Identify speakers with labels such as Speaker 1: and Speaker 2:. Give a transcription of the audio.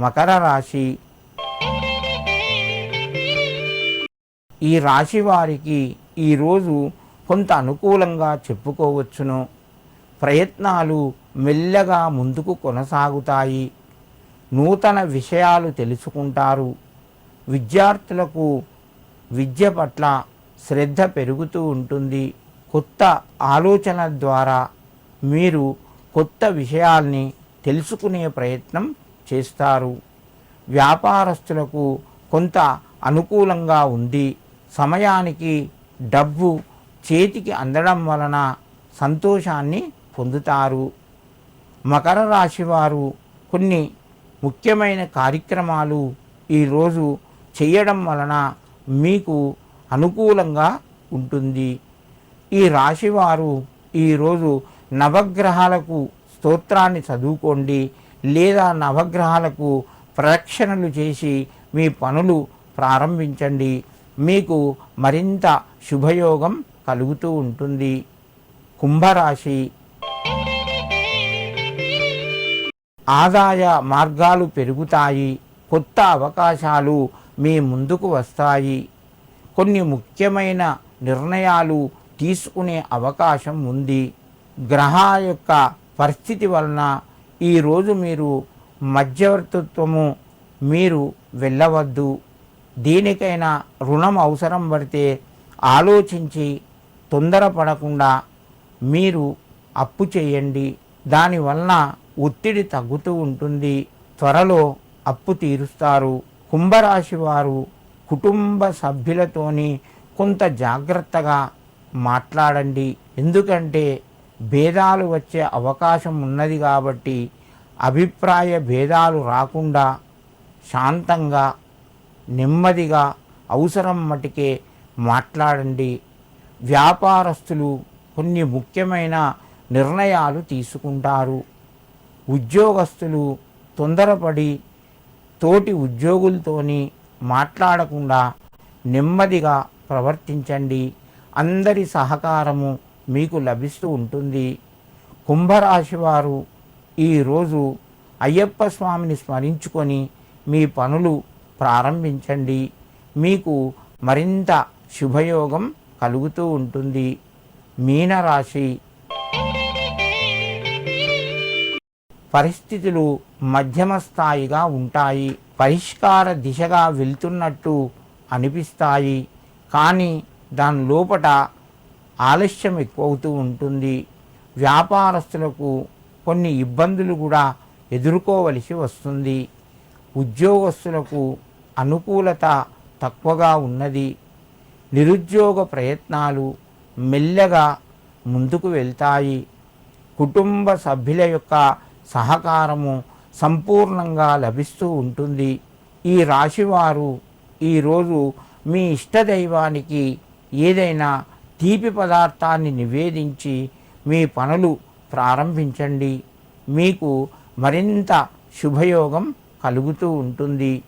Speaker 1: మకర రాశి. ఈ రాశి వారికి ఈరోజు కొంత అనుకూలంగా చెప్పుకోవచ్చును. ప్రయత్నాలు మెల్లగా ముందుకు కొనసాగుతాయి. నూతన విషయాలు తెలుసుకుంటారు. విద్యార్థులకు విద్య పట్ల శ్రద్ధ పెరుగుతూ ఉంటుంది. కొత్త ఆలోచన ద్వారా మీరు కొత్త విషయాల్ని తెలుసుకునే ప్రయత్నం చేస్తారు. వ్యాపారస్తులకు కొంత అనుకూలంగా ఉంది. సమయానికి డబ్బు చేతికి అందడం వలన సంతోషాన్ని పొందుతారు. మకర రాశి వారు కొన్ని ముఖ్యమైన కార్యక్రమాలు ఈరోజు చేయడం వలన మీకు అనుకూలంగా ఉంటుంది. ఈ రాశివారు ఈరోజు నవగ్రహాలకు స్తోత్రాన్ని చదువుకోండి. లేదా నవగ్రహాలకు ప్రదక్షిణలు చేసి మీ పనులు ప్రారంభించండి. మీకు మరింత శుభయోగం కలుగుతూ ఉంటుంది. కుంభరాశి. ఆదాయ మార్గాలు పెరుగుతాయి. కొత్త అవకాశాలు మీ ముందుకు వస్తాయి. కొన్ని ముఖ్యమైన నిర్ణయాలు తీసుకునే అవకాశం ఉంది. గ్రహాల యొక్క పరిస్థితి వలన ఈరోజు మీరు మధ్యవర్తిత్వము మీరు వెళ్ళవద్దు. దేనికైనా రుణం అవసరం పడితే ఆలోచించి తొందరపడకుండా మీరు అప్పు చేయండి. దానివలన ఒత్తిడి తగ్గుతూ ఉంటుంది. త్వరలో అప్పు తీరుస్తారు. కుంభరాశి వారు కుటుంబ సభ్యులతోని కొంత జాగ్రత్తగా మాట్లాడండి. ఎందుకంటే భేదాలు వచ్చే అవకాశం ఉన్నది కాబట్టి అభిప్రాయ భేదాలు రాకుండా శాంతంగా నెమ్మదిగా అవసరం మటుకే మాట్లాడండి. వ్యాపారస్తులు కొన్ని ముఖ్యమైన నిర్ణయాలు తీసుకుంటారు. ఉద్యోగస్తులు తొందరపడి తోటి ఉద్యోగులతోని మాట్లాడకుండా నెమ్మదిగా ప్రవర్తించండి. అందరి సహకారము మీకు లభిస్తూ ఉంటుంది. కుంభరాశి వారు ఈరోజు అయ్యప్ప స్వామిని స్మరించుకొని మీ పనులు ప్రారంభించండి. మీకు మరింత శుభయోగం కలుగుతూ ఉంటుంది. మీనరాశి పరిస్థితులు మధ్యమ స్థాయిగా ఉంటాయి. పరిష్కార దిశగా వెళ్తున్నట్టు అనిపిస్తాయి. కానీ దాని లోపట ఆలస్యం ఎక్కువవుతూ ఉంటుంది. వ్యాపారస్తులకు కొన్ని ఇబ్బందులు కూడా ఎదుర్కోవలసి వస్తుంది. ఉద్యోగస్తులకు అనుకూలత తక్కువగా ఉన్నది. నిరుద్యోగ ప్రయత్నాలు మెల్లగా ముందుకు వెళ్తాయి. కుటుంబ సభ్యుల యొక్క సహకారము సంపూర్ణంగా లభిస్తూ ఉంటుంది. ఈ రాశివారు ఈరోజు మీ ఇష్టదైవానికి ఏదైనా తీపి పదార్థాన్ని నివేదించి మీ పనులు ప్రారంభించండి. మీకు మరింత శుభయోగం కలుగుతూ ఉంటుంది.